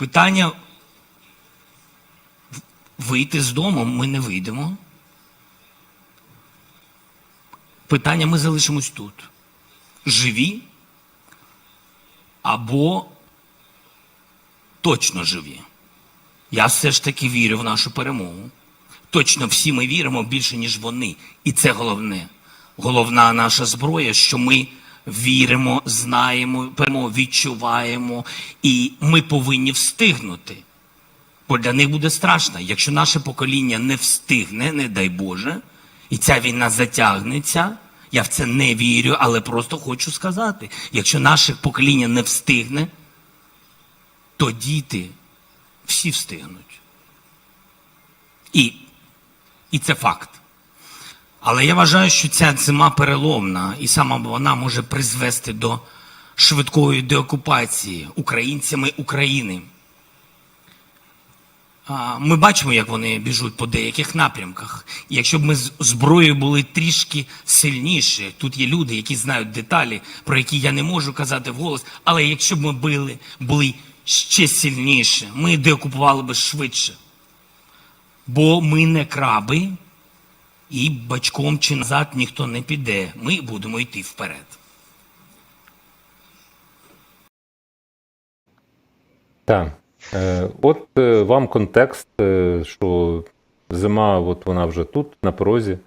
Питання вийти з дому ми не вийдемо. Питання ми залишимось тут. Живі або точно живі. Я все ж таки вірю в нашу перемогу. Точно всі ми віримо більше, ніж вони. І це головне. Головна наша зброя, що ми віримо, знаємо, перемогу відчуваємо, і ми повинні встигнути. Бо для них буде страшно. Якщо наше покоління не встигне, не дай Боже, і ця війна затягнеться, я в це не вірю, але просто хочу сказати: якщо наше покоління не встигне, то діти всі встигнуть. І, і це факт. Але я вважаю, що ця зима переломна, і саме вона може призвести до швидкої деокупації українцями України. Ми бачимо, як вони біжуть по деяких напрямках. І якщо б ми з зброєю були трішки сильніші, тут є люди, які знають деталі, про які я не можу казати вголос, але якщо б ми були, були ще сильніші, ми деокупували б швидше. Бо ми не краби, і бачком чи назад ніхто не піде. Ми будемо йти вперед. Так. Е, От е, вам контекст, е, що зима, от вона вже тут, на порозі.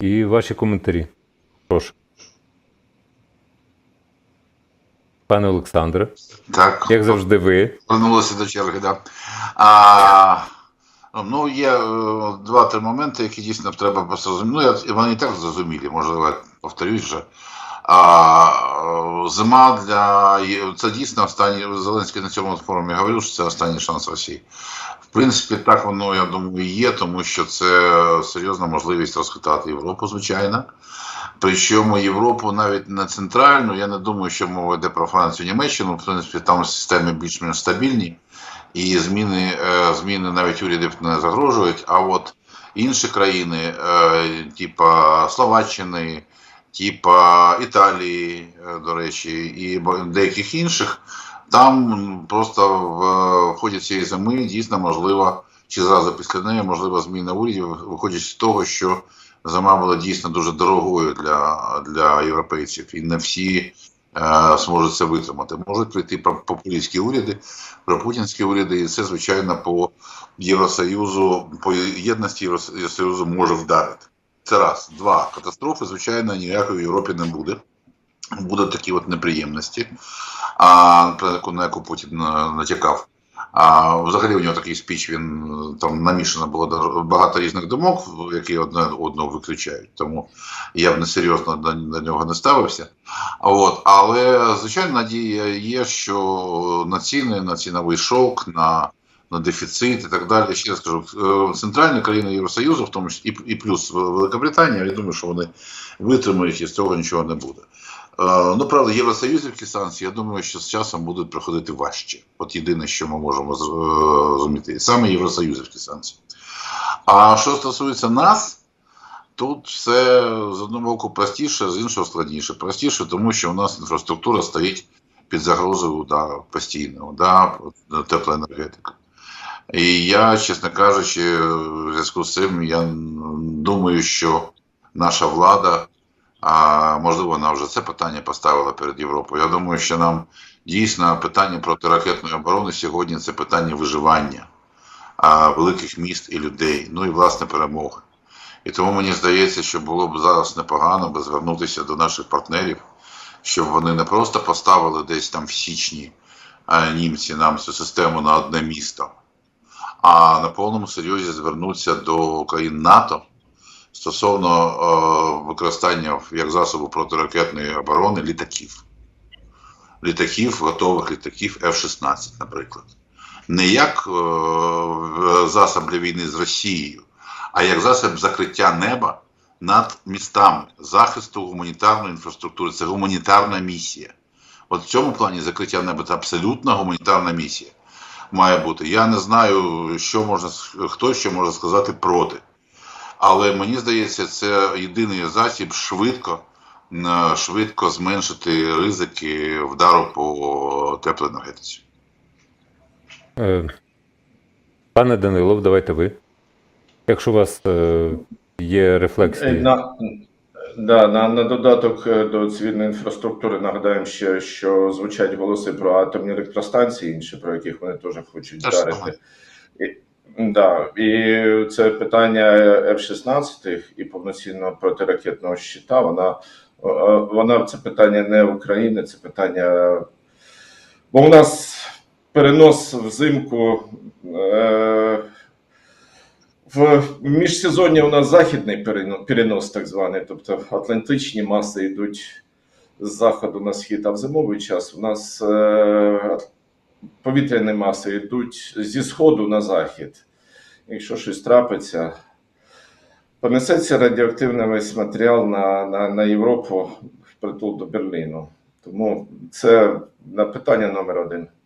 І ваші коментарі. Прошу. Пане Олександре, Так, як завжди, ви. повернулися до черги, да. А, ну, є е, два-три моменти, які дійсно треба зрозуміти. Ну, я, вони і так зрозумілі, можливо, повторюсь вже. А, е, зима для це дійсно останній Зеленський на цьому форумі говорив, що це останній шанс Росії. В принципі, так воно, я думаю, є, тому що це серйозна можливість розхитати Європу, звичайно. Причому Європу навіть не центральну, я не думаю, що мова йде про Францію, Німеччину. В принципі, там системи більш-менш стабільні, і зміни, е, зміни навіть урядів не загрожують. А от інші країни, е, типа Словаччини, типа Італії, е, до речі, і деяких інших, там просто в, ході цієї зими дійсно можливо, чи зразу після неї можлива зміна урядів, виходячи з того, що зима була дійсно дуже дорогою для, для європейців, і не всі зможуть це витримати. Можуть прийти популістські уряди, пропутінські уряди, і це, звичайно, по Євросоюзу, по єдності Євросоюзу може вдарити. Це раз. Два. Катастрофи, звичайно, ніякої в Європі не буде. Будуть такі от неприємності, а, на яку Путін е, натякав. А взагалі у нього такий спіч, він е, там намішано було багато різних думок, які одне одного виключають. Тому я б не серйозно до, до нього не ставився. От, але звичайно, надія є, що на ціни, на ціновий шок, на, на дефіцит і так далі. Ще раз кажу, е, центральні країни Євросоюзу, в тому числі і плюс Великобританія, я думаю, що вони витримають і з цього нічого не буде. Е, Ну, правда, євросоюзівські санкції, я думаю, що з часом будуть проходити важче. От єдине, що ми можемо е, зрозуміти, саме євросоюзівські санкції. А що стосується нас, тут все з одного боку простіше, з іншого складніше. Простіше, тому що у нас інфраструктура стоїть під загрозою удару постійного, да, теплоенергетика. І я, чесно кажучи, в зв'язку з цим я думаю, що наша влада. А можливо, вона вже це питання поставила перед Європою. Я думаю, що нам дійсно питання протиракетної оборони сьогодні це питання виживання а, великих міст і людей, ну і власне перемоги. І тому мені здається, що було б зараз непогано би звернутися до наших партнерів, щоб вони не просто поставили десь там в січні а, німці нам цю систему на одне місто, а на повному серйозі звернутися до країн НАТО стосовно е, використання як засобу протиракетної оборони літаків. Літаків, готових літаків F-16, наприклад. Не як е, засіб для війни з Росією, а як засіб закриття неба над містами, захисту гуманітарної інфраструктури. Це гуманітарна місія. От в цьому плані закриття неба це абсолютно гуманітарна місія має бути. Я не знаю, що можна, хто ще може сказати проти. Але мені здається, це єдиний засіб швидко, е, швидко зменшити ризики вдару по теплоенергетиці. Е, Пане Данилов, давайте ви. Якщо у вас е, є рефлексії. На, да, на, на додаток до цивільної інфраструктури нагадаємо ще, що звучать голоси про атомні електростанції, інші, про яких вони теж хочуть вдарити. Да, і це питання F-16 і повноцінного протиракетного щита. Вона, е, вона це питання не України, це питання. Бо у нас перенос взимку. Е, в міжсезоння у нас західний перенос, так званий, тобто атлантичні маси йдуть з заходу на схід, а в зимовий час у нас е, повітряні маси йдуть зі сходу на захід. Якщо щось трапиться, понесеться радіоактивний весь матеріал на, на, на Європу впритул до Берліну. Тому це на питання номер один.